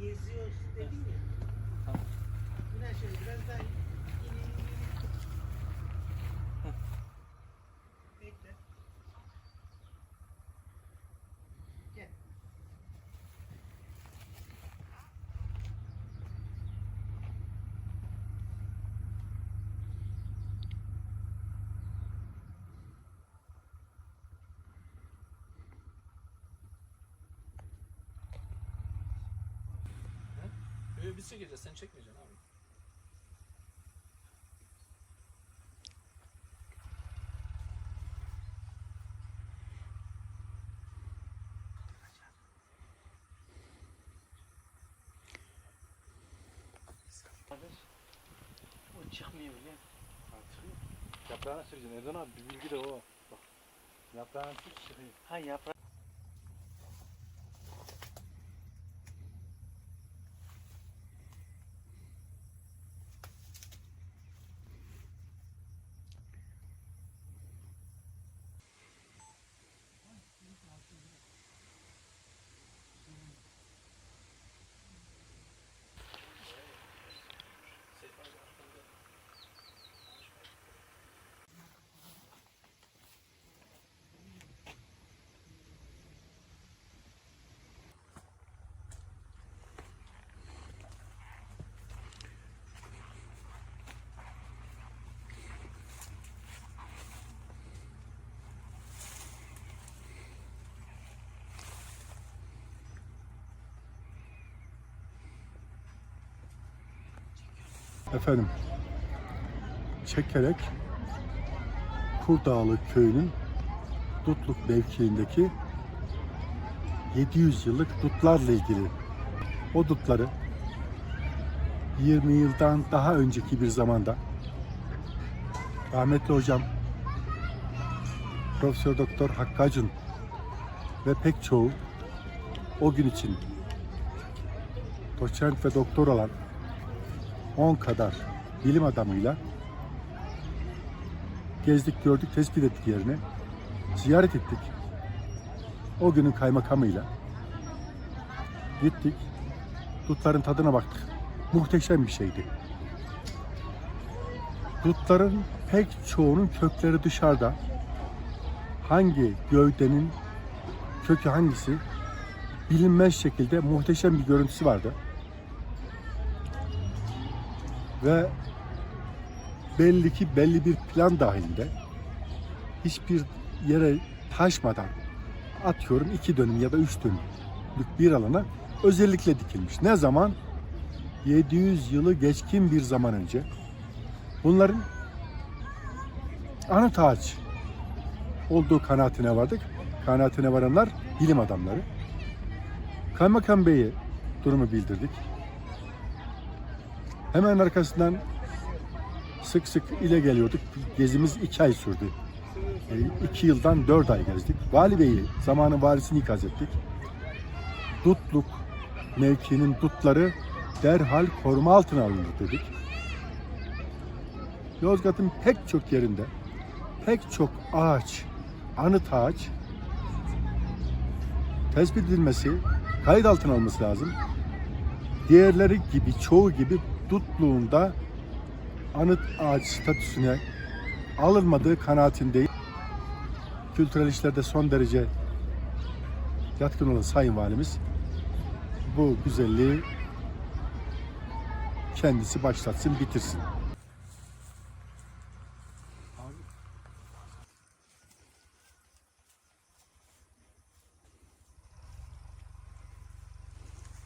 Geziyoruz dedin ya. Tamam. Yine şöyle biraz daha Böyle biz çekeceğiz sen çekmeyeceksin abi. O çıkmıyor ya. Yaprağını süreceksin Erdem abi bir bilgi de o. Bak. Yaprağını sür çıkıyor. Ha yaprak. Efendim, çekerek Kurdağlı köyünün Dutluk mevkiindeki 700 yıllık dutlarla ilgili. O dutları 20 yıldan daha önceki bir zamanda rahmetli hocam Profesör Doktor Hakkı Acun ve pek çoğu o gün için doçent ve doktor olan 10 kadar bilim adamıyla gezdik, gördük, tespit ettik yerini. Ziyaret ettik. O günün kaymakamıyla. Gittik. Dutların tadına baktık. Muhteşem bir şeydi. Dutların pek çoğunun kökleri dışarıda. Hangi gövdenin kökü hangisi bilinmez şekilde muhteşem bir görüntüsü vardı. Ve belli ki belli bir plan dahilinde hiçbir yere taşmadan atıyorum iki dönüm ya da üç dönümlük bir alana özellikle dikilmiş. Ne zaman? 700 yılı geçkin bir zaman önce. Bunların anıt ağaç olduğu kanaatine vardık. Kanaatine varanlar bilim adamları. Kaymakam Bey'e durumu bildirdik. Hemen arkasından sık sık ile geliyorduk. Gezimiz iki ay sürdü. E, iki yıldan dört ay gezdik. Vali Bey'i, zamanın valisini ikaz ettik. Dutluk mevkinin dutları derhal koruma altına alındı dedik. Yozgat'ın pek çok yerinde pek çok ağaç, anıt ağaç tespit edilmesi, kayıt altına alınması lazım diğerleri gibi çoğu gibi dutluğunda anıt ağaç statüsüne alınmadığı kanaatindeyim. Kültürel işlerde son derece yatkın olan Sayın Valimiz bu güzelliği kendisi başlatsın, bitirsin.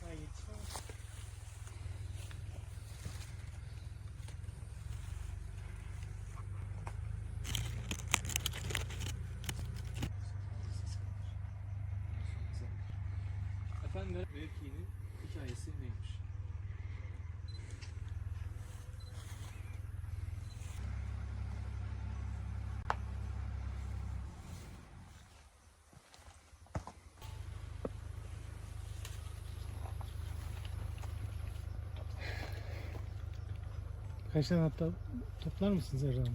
Ha yetişmez. Efendim mevkinin hikayesi neymiş? Kaç tane hatta toplar mısınız Erdoğan?